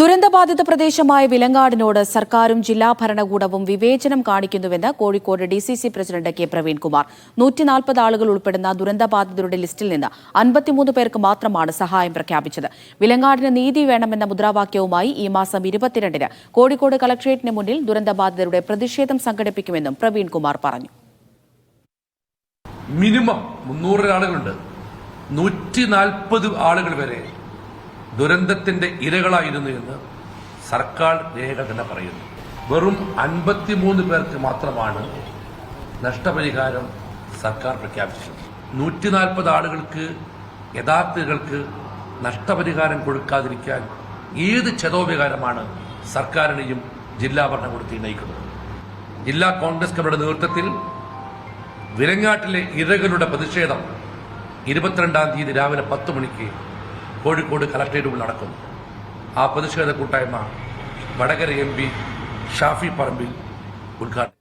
ദുരന്തബാധിത പ്രദേശമായ വിലങ്ങാടിനോട് സർക്കാരും ജില്ലാ ഭരണകൂടവും വിവേചനം കാണിക്കുന്നുവെന്ന് Kozhikode D C C president K. Praveenkumar. നൂറ്റിനാൽപ്പത് ആളുകൾ ഉൾപ്പെടുന്ന ദുരന്തബാധിതരുടെ ലിസ്റ്റിൽ നിന്ന് അൻപത്തിമൂന്ന് പേർക്ക് മാത്രമാണ് സഹായം പ്രഖ്യാപിച്ചത്. വിലങ്ങാടിന് നീതി വേണമെന്ന മുദ്രാവാക്യവുമായി ഈ മാസം ഇരുപത്തിരണ്ടിന് കോഴിക്കോട് കളക്ട്രേറ്റിന് മുന്നിൽ ദുരന്തബാധിതരുടെ പ്രതിഷേധം സംഘടിപ്പിക്കുമെന്നും പ്രവീൺകുമാർ പറഞ്ഞു. മിനിമം മുന്നൂറ് ആളുകളുണ്ട് നൂറ്റി നാൽപ്പത് ആളുകൾ വരെ ദുരന്തത്തിന്റെ ഇരകളായിരുന്നു എന്ന് സർക്കാർ രേഖ തന്നെ പറയുന്നു. വെറും അൻപത്തിമൂന്ന് പേർക്ക് മാത്രമാണ് നഷ്ടപരിഹാരം സർക്കാർ പ്രഖ്യാപിച്ചത്. നൂറ്റി നാൽപ്പത് ആളുകൾക്ക് യഥാർത്ഥികൾക്ക് നഷ്ടപരിഹാരം കൊടുക്കാതിരിക്കാൻ ഏത് ചതോപകാരമാണ് സർക്കാരിനെയും ജില്ലാ ഭരണകൂടത്തെയും നയിക്കുന്നത് ജില്ലാ കോൺഗ്രസ് കമ്മിറ്റിയുടെ നേതൃത്വത്തിൽ വിലങ്ങാട്ടിലെ ഇരകളുടെ പ്രതിഷേധം ഇരുപത്തിരണ്ടാം തീയതി രാവിലെ പത്ത് മണിക്ക് കോഴിക്കോട് കലക്ട്രേറ്റ് മുന്നിൽ നടക്കും ആ പ്രതിഷേധ കൂട്ടായ്മ വടകര എം പി ഷാഫി പറമ്പിൽ ഉദ്ഘാടനം.